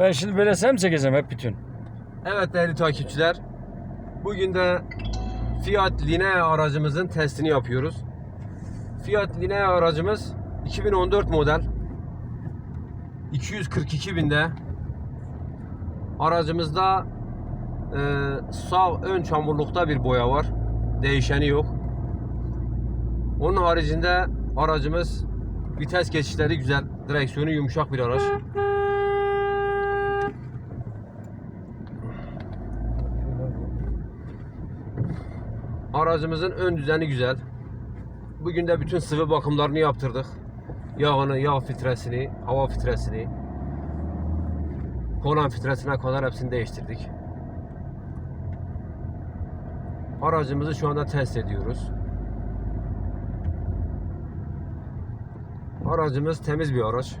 Ben şimdi böyle sen mi çekeceğim hep bütün? Evet değerli takipçiler. Bugün de Fiat Linea aracımızın testini yapıyoruz. Fiat Linea aracımız 2014 model. 242 binde. Aracımızda e, sağ ön çamurlukta bir boya var. Değişeni yok. Onun haricinde aracımız vites geçişleri güzel. Direksiyonu yumuşak bir araç. Aracımızın ön düzeni güzel. Bugün de bütün sıvı bakımlarını yaptırdık. Yağını, yağ filtresini, hava filtresini, kolan filtresine kadar hepsini değiştirdik. Aracımızı şu anda test ediyoruz. Aracımız temiz bir araç.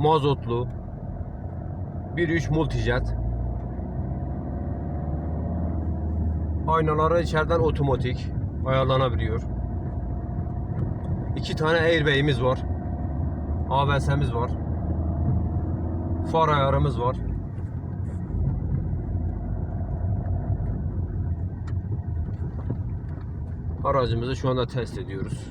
Mazotlu. 1.3 multijet. Aynaları içeriden otomatik ayarlanabiliyor. İki tane airbag'imiz var. ABS'miz var. Far ayarımız var. Aracımızı şu anda test ediyoruz.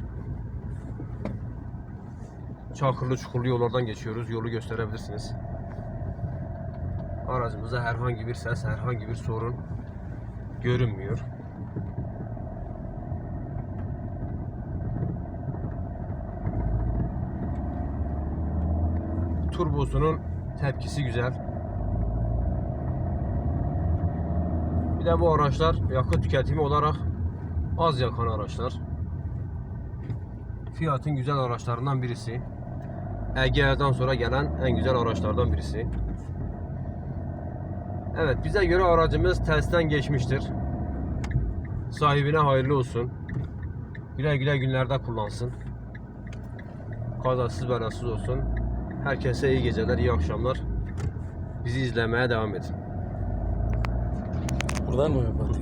Çakırlı çukurlu yollardan geçiyoruz. Yolu gösterebilirsiniz. Aracımızda herhangi bir ses, herhangi bir sorun görünmüyor. Turbosunun tepkisi güzel. Bir de bu araçlar yakıt tüketimi olarak az yakan araçlar. Fiat'ın güzel araçlarından birisi. Ege'den sonra gelen en güzel araçlardan birisi. Evet bize göre aracımız testten geçmiştir. Sahibine hayırlı olsun. Güle güle günlerde kullansın. Kazasız belasız olsun. Herkese iyi geceler, iyi akşamlar. Bizi izlemeye devam edin. Buradan mı yapalım?